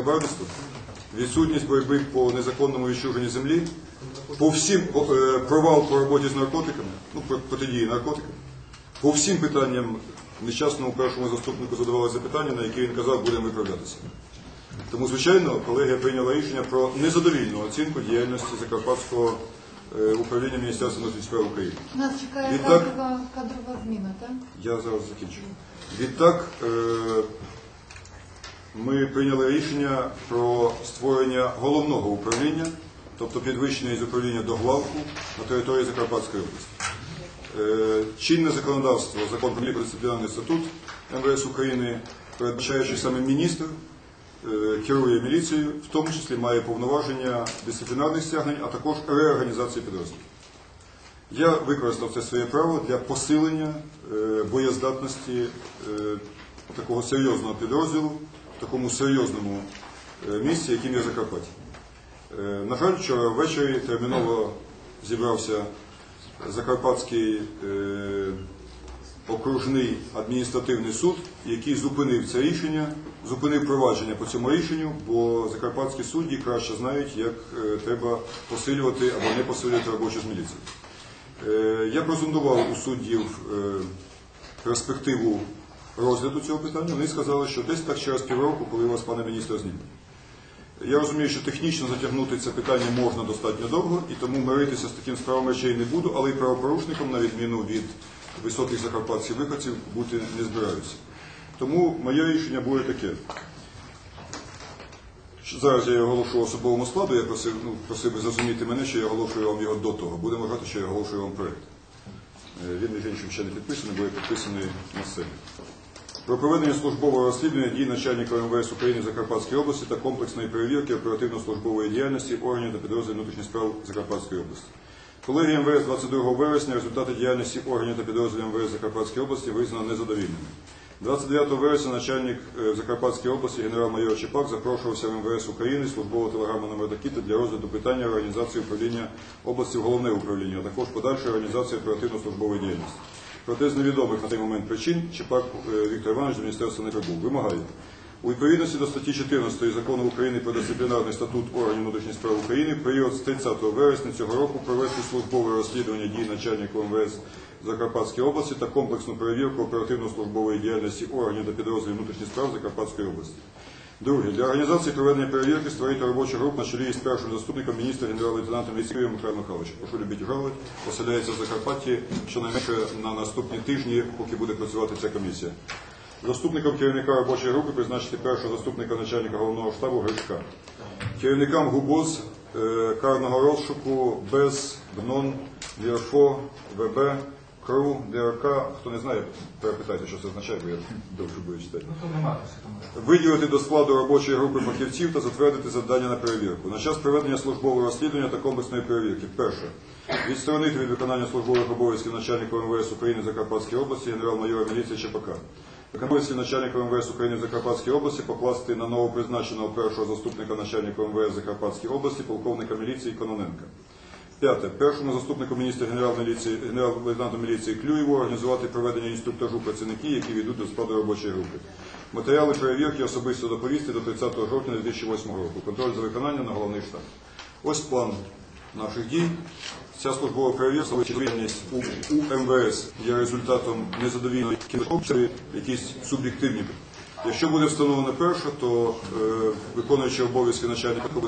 Хабарництво, відсутність боротьби по незаконному відчуженні землі, по всім е, провал по роботі з наркотиками, ну про- протидії наркотикам, по всім питанням нещасному першому заступнику задавали запитання, на які він казав, будемо виправлятися. Тому, звичайно, колегія прийняла рішення про незадовільну оцінку діяльності Закарпатського е, управління Міністерства внутрішніх справ України. Нас чекає Відтак- кадрова, кадрова зміна, так? Я зараз закінчу. Відтак е, ми прийняли рішення про створення головного управління, тобто підвищення із управління до главку на території Закарпатської області. Е, Чинне законодавство, закон про дисциплінарний статут МВС України, передбачає, що саме міністр е, керує міліцією, в тому числі має повноваження дисциплінарних стягнень, а також реорганізації підрозділів. Я використав це своє право для посилення е, боєздатності такого серйозного підрозділу такому серйозному е, місці, яким є Закарпаття. Е, на жаль, вчора ввечері терміново зібрався Закарпатський е, окружний адміністративний суд, який зупинив це рішення, зупинив провадження по цьому рішенню, бо закарпатські судді краще знають, як треба посилювати або не посилювати робочу з міліцією. Я прозондував у суддів перспективу розгляду цього питання. Вони сказали, що десь так через півроку, коли вас, пане міністр, знімуть. Я розумію, що технічно затягнути це питання можна достатньо довго, і тому миритися з таким справом речей не буду, але і правопорушником, на відміну від високих закарпатських виходців, бути не збираюся. Тому моє рішення буде таке. Зараз я його оголошу особовому складу, я просив, ну, просив би зрозуміти мене, що я оголошую вам його до того. Будемо вважати, що я оголошую вам проєкт. Е, Він, між іншим, ще не підписаний, буде підписаний на сцені. Про проведення службового розслідування дій начальника МВС України в Закарпатській області та комплексної перевірки оперативно-службової діяльності органів та підрозділів внутрішніх справ Закарпатської області. Колегія МВС 22 вересня результати діяльності органів та підрозділів МВС Закарпатської області визнано незадовільними. 29 вересня начальник е, в Закарпатській області генерал-майор Чепак запрошувався в МВС України службового телеграму номер Дакіта для розгляду питання організації управління області в головне управління, а також подальшої організації оперативно-службової діяльності. Проте з невідомих на цей момент причин Чепак е, Віктор Іванович до міністерства не прибув. Вимагає у відповідності до статті 14 закону України про дисциплінарний статут органів внутрішніх справ України період з 30 вересня цього року провести службове розслідування дій начальника МВС Закарпатської області та комплексну перевірку оперативно-службової діяльності органів та підрозділів внутрішніх справ Закарпатської області. Друге, для організації проведення перевірки створити робочу групу на чолі із першим заступником міністра генерал-лейтенантом міліції Михайло Михайлович. Прошу любіть жалувати, поселяється в Закарпатті щонайменше на наступні тижні, поки буде працювати ця комісія. Заступником керівника робочої групи призначити першого заступника начальника головного штабу Гришка. Керівникам ГУБОЗ е, карного розшуку БЕЗ, БНОН, ВІРФО, ВБ, КРУ, ДРК. Хто не знає, перепитайте, що це означає, бо я довше буду читати. Ну. Виділити до складу робочої групи фахівців та затвердити завдання на перевірку. На час проведення службового розслідування та комплексної перевірки. Перше. Відсторонити від виконання службових обов'язків начальника МВС України Закарпатської області генерал-майора міліції Чепака. Виконавці начальника МВС України в Закарпатській області покласти на новопризначеного першого заступника начальника МВС Закарпатської області полковника міліції Кононенка. П'яте. Першому заступнику міністра генерал-лейтенанту міліції Клюєву організувати проведення інструктажу працівників, які війдуть до складу робочої групи. Матеріали перевірки особисто доповісти до 30 жовтня 2008 року. Контроль за виконанням на головний штаб. Ось план наших дій. Ця службова перевірка, діяльність у, МВС є результатом незадовільної кінця, якісь суб'єктивні. Якщо буде встановлено перше, то е, виконуючий обов'язки начальника буде